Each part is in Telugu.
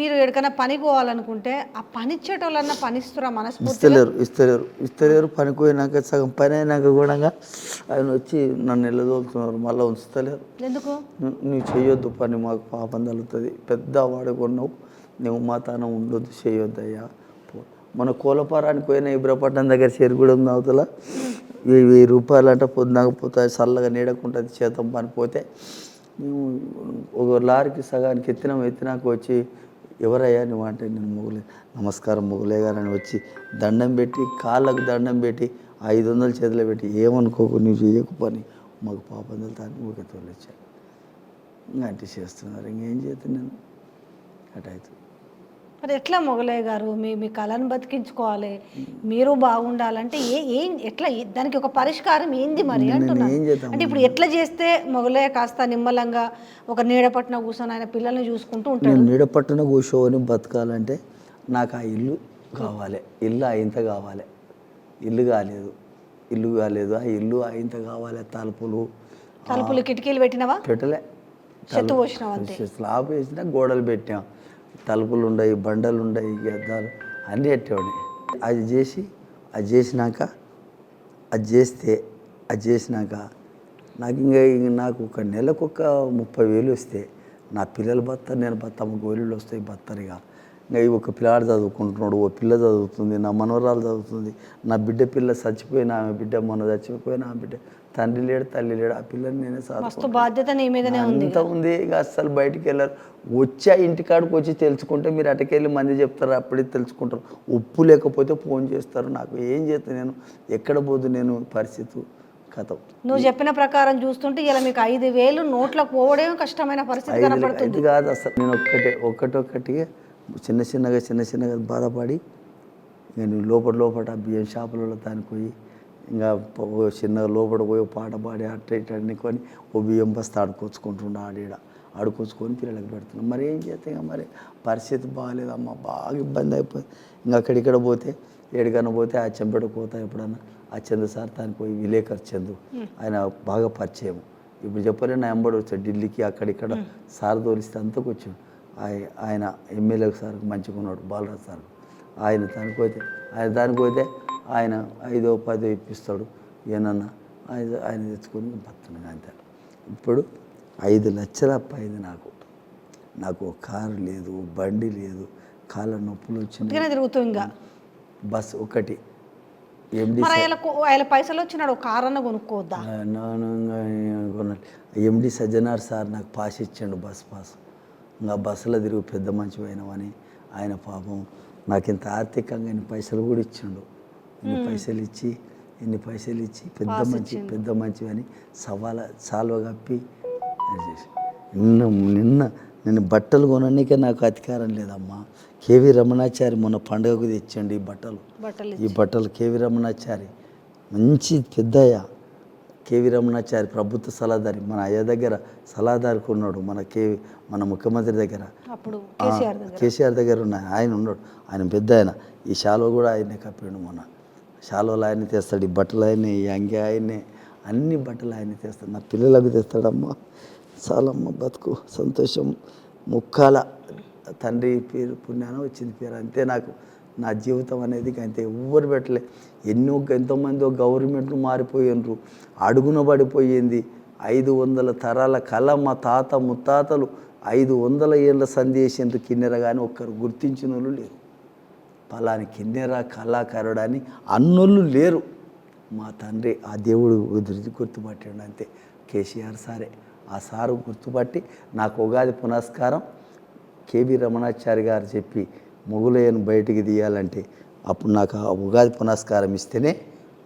మీరు ఎక్కడికైనా పని పోవాలనుకుంటే ఆ పని ఇచ్చేటోళ్ళన్నా పనిస్తురా మనస్ఫూర్తి ఇస్తలేరు ఇస్తలేరు ఇస్తలేరు పనికి పోయినాక సగం పని అయినాక కూడా ఆయన వచ్చి నన్ను వెళ్ళదోలుతున్నారు మళ్ళీ ఉంచుతలేరు. ఎందుకు? నువ్వు చేయొద్దు పని మాకు పాపం తగులుతుంది. పెద్ద వాడుకున్నావు నువ్వు మా తాన ఉండొద్దు చేయొద్దు అయ్యా. మన కోలపారానికి పోయిన ఇబ్రపట్నం దగ్గర చేరి కూడా ఉంది అవతల. వెయ్యి వెయ్యి రూపాయలు అంటే పొద్దునాక పోతాయి చల్లగా నీడకుంటుంది చేతం పని పోతే. మేము ఒక లారీకి సగానికి ఎత్తినాం ఎత్తినాక వచ్చి ఎవరయ్యా నువ్వు అంటే నేను మొగులే నమస్కారం మొగులే గారని వచ్చి దండం పెట్టి కాళ్ళకు దండం పెట్టి ఐదు వందలు చేతిలో పెట్టి ఏమనుకోకు నువ్వు చేయకు పని. మాకు పాపం వెళ్తాను ఊరికే తోలిచ్చాను ఇంకా అంటే చేస్తున్నారు. ఇంకేం చేస్తాను నేను? అటైతే మరి ఎట్లా మొగలయ్య గారు? మీ మీ కళను బతికించుకోవాలి. మీరు బాగుండాలంటే ఏ ఏం ఎట్లా దానికి ఒక పరిష్కారం ఏంది మరి అంటున్నాను అంటే ఇప్పుడు ఎట్లా చేస్తే మొగలయ్య కాస్త నిమ్మలంగా ఒక నీడ పట్టిన కూర్చొని ఆయన పిల్లల్ని చూసుకుంటూ ఉంటాడు? నేను నీడ పట్టున కూర్చోని బతకాలంటే నాకు ఆ ఇల్లు కావాలి. ఇల్లు అయింత కావాలి. ఇల్లు కాలేదు. ఇల్లు కాలేదు. ఆ ఇల్లు అయింత కావాలి. తలుపులు తలుపులు కిటికీలు పెట్టినవా? పెట్టలే. స్లాబ్ వేసినా గోడలు పెట్టాం తలుపులు ఉండయి బండలు ఉండయి గద్దాలు అన్నీ పెట్టేవాడిని అది చేసి అది చేసినాక అది చేస్తే అది చేసినాక నాకు ఇంకా నాకు ఒక నెలకు ఒక ముప్పై వేలు వస్తే నా పిల్లలు భర్త నేను బత్త అమ్మ గోళీలు వస్తాయి బత్తరు ఇంకా ఈ ఒక పిల్లాడు చదువుకుంటున్నాడు ఓ పిల్ల చదువుతుంది నా మనవరాలు చదువుతుంది నా బిడ్డ పిల్ల చచ్చిపోయిన ఆమె బిడ్డ మొన్న చచ్చిపోయిన ఆమె బిడ్డ తండ్రి లేడు తల్లి లేడు ఆ పిల్లని నేనే సార్ మస్తు బాధ్యత నీ మీదనే ఉంది అంత ఉంది. ఇక అస్సలు బయటికి వెళ్ళారు. వచ్చా ఇంటికాడికి వచ్చి తెలుసుకుంటే మీరు అటకెళ్ళి మంది చెప్తారు అప్పుడే తెలుసుకుంటారు. ఉప్పు లేకపోతే ఫోన్ చేస్తారు నాకు ఏం చేస్తాను నేను? ఎక్కడ పోదు నేను? పరిస్థితి కథ నువ్వు చెప్పిన ప్రకారం చూస్తుంటే ఇలా మీకు ఐదు వేలు నోట్లకు పోవడమే కష్టమైన పరిస్థితి కనపడుతుంది. ఇది కాదు అసలు నేను ఒక్కటే ఒక్కటొక్కటిగా చిన్న చిన్నగా చిన్న చిన్నగా బాధపడి నేను లోపల లోపల బియ్యం షాపులలో దానికి పోయి ఇంకా చిన్నగా లోపల పోయి పాట పాడి అట్ట ఇట్ట అనుకొని ఓ బియ్యం బస్తా ఆడుకొచ్చుకుంటుండే ఆడీడ ఆడుకొచ్చుకొని పిల్లలకు పెడుతున్నాం. మరి ఏం చేస్తే ఇంకా మరి? పరిస్థితి బాగాలేదమ్మా బాగా ఇబ్బంది అయిపోయింది ఇంకా అక్కడిక్కడ పోతే ఏడికన్నా పోతే ఆ చెంపడ పోతా ఎప్పుడన్నా ఆ చందు సార్ దానికి పోయి విలేకర్ చందు. ఆయన బాగా పరిచయం. ఇప్పుడు చెప్పలే నా ఎంబడి వచ్చాడు ఢిల్లీకి అక్కడిక్కడ సార్ తోలిస్తే అంతకు వచ్చాడు. ఆయ- ఆయన ఎమ్మెల్యే సార్ మంచిగా ఉన్నాడు బాలరాజ్ సార్. ఆయన దానికి పోతే ఆయన దానికి పోతే ఆయన ఐదో పదో ఇప్పిస్తాడు. ఏనన్నా ఆయన ఆయన తెచ్చుకొని బతున్నాను అంతే. ఇప్పుడు ఐదు లక్షల అయింది నాకు నాకు కారు లేదు బండి లేదు కాళ్ళ నొప్పులు ఇంకా. బస్ ఒకటి ఎండి పైసలు వచ్చినాడు కార్ అన్న కొనుక్కోవద్దా? ఎండి సజ్జనార్ సార్ నాకు పాస్ ఇచ్చాడు బస్ పాస్. ఇంకా బస్సులో తిరుగు పెద్ద మంచి పోయినామని. ఆయన పాపం నాకు ఇంత ఆర్థికంగా ఇన్ని పైసలు కూడా ఇచ్చిండు. ఇన్ని పైసలు ఇచ్చి ఇన్ని పైసలు ఇచ్చి పెద్ద మంచి పెద్ద మంచి అని సవాల సాల్వ కప్పి నిన్న నిన్న నేను బట్టలు కొననీకే నాకు అధికారం లేదమ్మా. కేవీ రమణాచారి మొన్న పండుగకు తెచ్చండి ఈ బట్టలు. బట్టలు ఈ బట్టలు కేవి రమణాచారి. మంచి పెద్దయ్య. కేవి రమణాచారి ప్రభుత్వ సలహాదారి మన అయ్య దగ్గర సలహాదారికి ఉన్నాడు మన కే మన ముఖ్యమంత్రి దగ్గర. కేసీఆర్ దగ్గర. ఉన్న ఆయన ఉన్నాడు ఆయన పెద్ద ఆయన. ఈ శాలో కూడా ఆయనే కప్పాడు మొన్న. శాలోలు ఆయన తెస్తాడు ఈ బట్టలు ఆయనే ఈ అంగి ఆయనే అన్ని బట్టలు ఆయన తెస్తాడు. నా పిల్లలకు తెస్తాడమ్మా. చాలమ్మ బతుకు సంతోషం ముక్కాల తండ్రి పేరు పుణ్యాన వచ్చింది పేరు అంతే నాకు. నా జీవితం అనేది అంతే ఎవ్వరు పెట్టలే. ఎన్నో ఎంతోమంది గవర్నమెంట్లు మారిపోయినరు అడుగున పడిపోయింది. ఐదు వందల తరాల కళ మా తాత ముత్తాతలు ఐదు వందల ఏళ్ళ సందేశంతో కిన్నెర కానీ ఒక్కరు గుర్తించిన వాళ్ళు లేరు. పలాని కిన్నెర కళాకారుడు అని అన్నోళ్ళు లేరు. మా తండ్రి ఆ దేవుడు గుర్తు గుర్తుపట్టాడు అంతే. కేసీఆర్ సారే. ఆ సారు గుర్తుపట్టి నాకు ఉగాది పునస్కారం కేబి రమణాచారి గారు చెప్పి మొగులయ్యను బయటికి తీయాలంటే అప్పుడు నాకు ఆ ఉగాది పునస్కారం ఇస్తేనే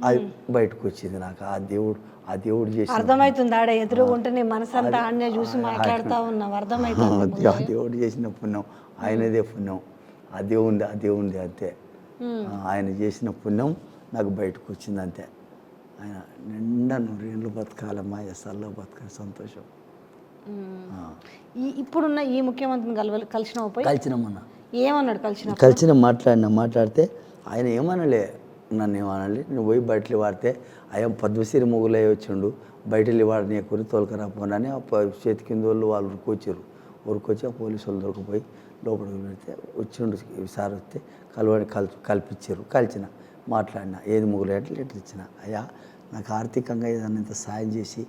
అది బయటకు వచ్చింది నాకు. ఆ దేవుడు ఆ దేవుడు చేసి అర్థమవుతుంది ఆడ ఎదురుగుంటే నీ మనసంతా ఆడనే చూసి మాట్లాడుతూ ఉన్నావు అర్థమవుతుంది ఆ దేవుడు చేసిన పుణ్యం ఆయనదే పుణ్యం. ఆ దేవుంది ఆ దేవుంది అంతే. ఆయన చేసిన పుణ్యం నాకు బయటకు వచ్చింది అంతే. ఆయన నిండా నూరేళ్ళు బతకాలమ్మా ఎస్ఆర్లో బతకాలి సంతోషం. ఇప్పుడున్న ఈ ముఖ్యమంత్రిని కలవ కలిసినావు కలిసినామన్న. ఏమన్నాడు కలిసిన కలిసిన మాట్లాడిన మాట్లాడితే ఆయన ఏమనలే. నన్ను ఏమనాలి. నువ్వు పోయి బయటలు వాడితే అయ్యా పద్మశ్రీ మొగులై వచ్చిండు. బయటలు వాడిని కొని తోలుకరా పోనని ఆ ప- చేతి కింద వాళ్ళు వాళ్ళు ఉరుకొచ్చారు ఉరుకొచ్చి ఆ పోలీసు వాళ్ళు దొరికిపోయి లోపలికి పెడితే వచ్చిండు సార్ వస్తే కలవని కల్ కల్పించారు. కలిసిన మాట్లాడిన. ఏది ముగ్గులేట్లు లెటర్ ఇచ్చిన. అయ్యా నాకు ఆర్థికంగా ఏదైనా ఇంత సాయం చేసి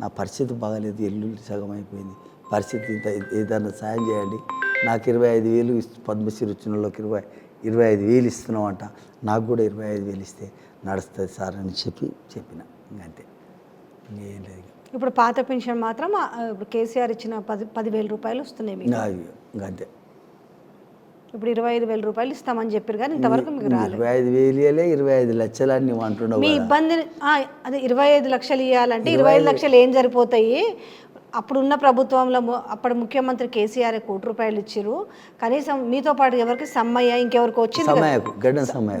నా పరిస్థితి బాగాలేదు. ఇల్లు సగం అయిపోయింది. పరిస్థితి ఇంత ఏదైనా సాయం చేయండి. నాకు ఇరవై ఐదు వేలు ఇస్తు- పద్మశ్రీ వచ్చిన వాళ్ళకి ఇరవై ఇరవై ఐదు వేలు ఇస్తున్నామంట నాకు కూడా ఇరవై ఐదు వేలు ఇస్తే నడుస్తుంది సార్ అని చెప్పి చెప్పిన. ఇంకంతే. ఇంకేం లేదు. ఇప్పుడు పాత పెన్షన్ మాత్రం ఇప్పుడు కేసీఆర్ ఇచ్చిన పది పదివేల రూపాయలు వస్తున్నాయి మీకు. ఇంకంతే. ఇప్పుడు ఇరవై ఐదు వేల రూపాయలు ఇస్తామని చెప్పారు కానీ ఇంతవరకు మీకు రాలేదు. ఇరవై ఐదు వేలు ఇరవై ఐదు లక్షలు అని అంటున్నావు మీ. ఇబ్బంది అదే ఇరవై ఐదు లక్షలు ఇవ్వాలంటే ఇరవై ఐదు లక్షలు ఏం సరిపోతాయి? అప్పుడున్న ప్రభుత్వంలో అప్పటి ముఖ్యమంత్రి కేసీఆర్ కోటి రూపాయలు ఇచ్చారు కనీసం మీతో పాటు ఎవరికి సమ్మయ్య ఇంకెవరికి వచ్చింది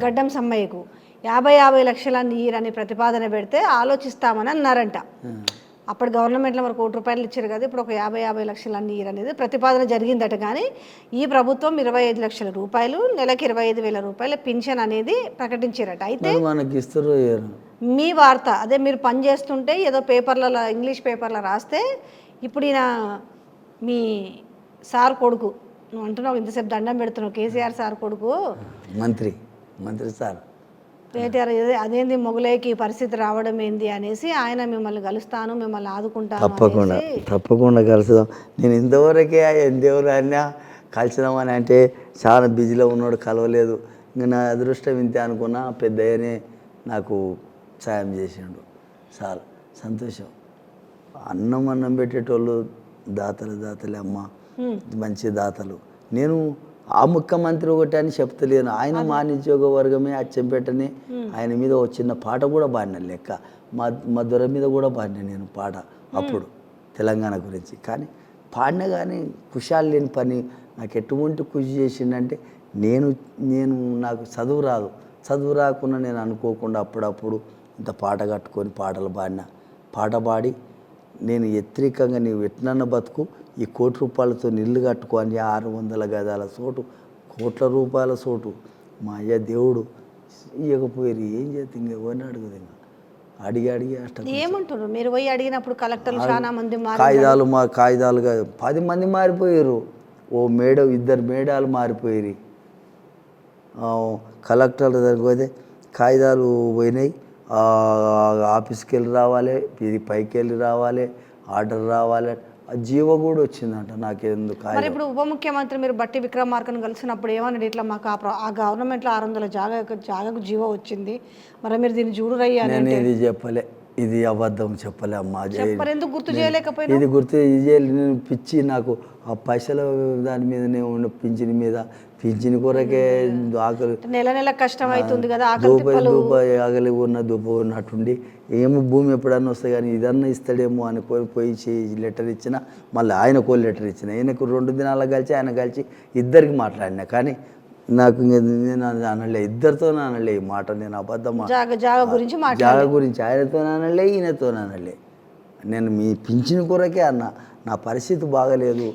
గడ్డం సమ్మయ్యకు. యాభై యాభై లక్షలన్నీ ఇయ్యరని ప్రతిపాదన పెడితే ఆలోచిస్తామని అన్నారంట. అప్పుడు గవర్నమెంట్లో మరి కోటి రూపాయలు ఇచ్చారు కదా ఇప్పుడు ఒక యాభై యాభై లక్షలు ఇయ్యరు అనేది ప్రతిపాదన జరిగిందట. కానీ ఈ ప్రభుత్వం ఇరవై ఐదు లక్షల రూపాయలు నెలకి ఇరవై ఐదు వేల రూపాయల పింఛన్ అనేది ప్రకటించారట అయితే మనకి ఇస్తారు. మీ వార్త అదే మీరు పని చేస్తుంటే ఏదో పేపర్లలో ఇంగ్లీష్ పేపర్లో రాస్తే ఇప్పుడు ఈయన మీ సార్ కొడుకు నువ్వు అంటున్నావు ఇంతసేపు దండం పెడుతున్నావు కేసీఆర్ సార్ కొడుకు. మంత్రి మంత్రి సార్. కేటీఆర్ అదే అదేంది మొగలైకి పరిస్థితి రావడం ఏంది అనేసి ఆయన మిమ్మల్ని కలుస్తాను మిమ్మల్ని ఆదుకుంటాను తప్పకుండా తప్పకుండా కలుసుదాం నేను ఇంతవరకే ఎంతెవరు అయినా కలిసిదామని అంటే చాలా బిజీలో ఉన్నాడు కలవలేదు. ఇంకా నా అదృష్టం ఇంతే అనుకున్నా పెద్దయ్యనే నాకు సాయం చేసిండు. చాలా సంతోషం. అన్నం అన్నం పెట్టేటోళ్ళు దాతలు దాతలే అమ్మ. మంచి దాతలు. నేను ఆ ముఖ్యమంత్రి ఒకటి అని చెప్తలేను. ఆయన మా నియోజక వర్గమే అచ్చంపేటనే. ఆయన మీద ఒక చిన్న పాట కూడా పాడిన లెక్క. మా మా దొర మీద కూడా పాడిన నేను పాట అప్పుడు తెలంగాణ గురించి. కానీ పాడిన కానీ కుషాలు లేని పని. నాకు ఎటువంటి కృషి చేసిండంటే నేను నేను నాకు చదువు రాదు. చదువు రాకుండా నేను అనుకోకుండా అప్పుడప్పుడు ఇంత పాట కట్టుకొని పాటలు పాడిన. పాట పాడి నేను ఎత్రికంగా నీవు ఎట్నన్న బతుకు ఈ కోటి రూపాయలతో ఇల్లు కట్టుకొని ఆరు వందల గదాల చోటు కోట్ల రూపాయల చోటు. మా అయ్య దేవుడు ఇవ్వకపోయారు ఏం చేస్తే ఇంక ఎవరిని అడుగుదు ఇంకా? అడిగి అడిగి ఏమంటారు? మీరు పోయి అడిగినప్పుడు కలెక్టర్లు చాలా మంది కాగితాలు మా కాగితాలుగా పది మంది మారిపోయారు. ఓ మేడ ఇద్దరు మేడాలు మారిపోయారు. కలెక్టర్ దగ్గరికి పోతే కాగితాలు పోయినాయి. ఆఫీస్కి వెళ్ళి రావాలి ఇది పైకి వెళ్ళి రావాలి ఆర్డర్ రావాలి. ఆ జీవ కూడా వచ్చిందంట నాకెందుకు మరి ఇప్పుడు ఉప ముఖ్యమంత్రి మీరు బట్టి విక్రమార్కను కలిసినప్పుడు ఏమన్నాడు? ఇట్లా మాకు ఆ గవర్నమెంట్లో ఆరు వందల జాగా జాగాకు జీవో వచ్చింది. మరి మీరు దీన్ని చూడురయ్యా నేను ఇది చెప్పలే. ఇది అబద్ధం చెప్పలే ఎందుకు గుర్తు చేయలేకపోయినా ఇది గుర్తు. నేను పిచ్చి నాకు ఆ పైసల దాని మీదనే ఉన్న పింఛన్ మీద పింఛన్ కొరకే ఆకలి. నెల నెల కష్టం అవుతుంది కదా ఆకలి దూప దూప ఆగలి ఉన్న దూప ఉన్నట్టుండి ఏమో భూమి ఎప్పుడన్నా వస్తాయి కానీ ఇదన్నా ఇస్తాడేమో అని పోయి లెటర్ ఇచ్చిన మళ్ళీ ఆయన కో లెటర్ ఇచ్చిన ఈయనకు రెండు దినాలు కలిసి ఆయన కలిసి ఇద్దరికి మాట్లాడినా కానీ నాకు నేను అనలే ఇద్దరితో అనలే ఈ మాట. నేను అబద్ధం జాగ జాగ గురించి జాగ గురించి ఆయనతో అనలే ఈయనతో అనలే. నేను మీ పింఛన్ కొరకే అన్న. నా పరిస్థితి బాగలేదు.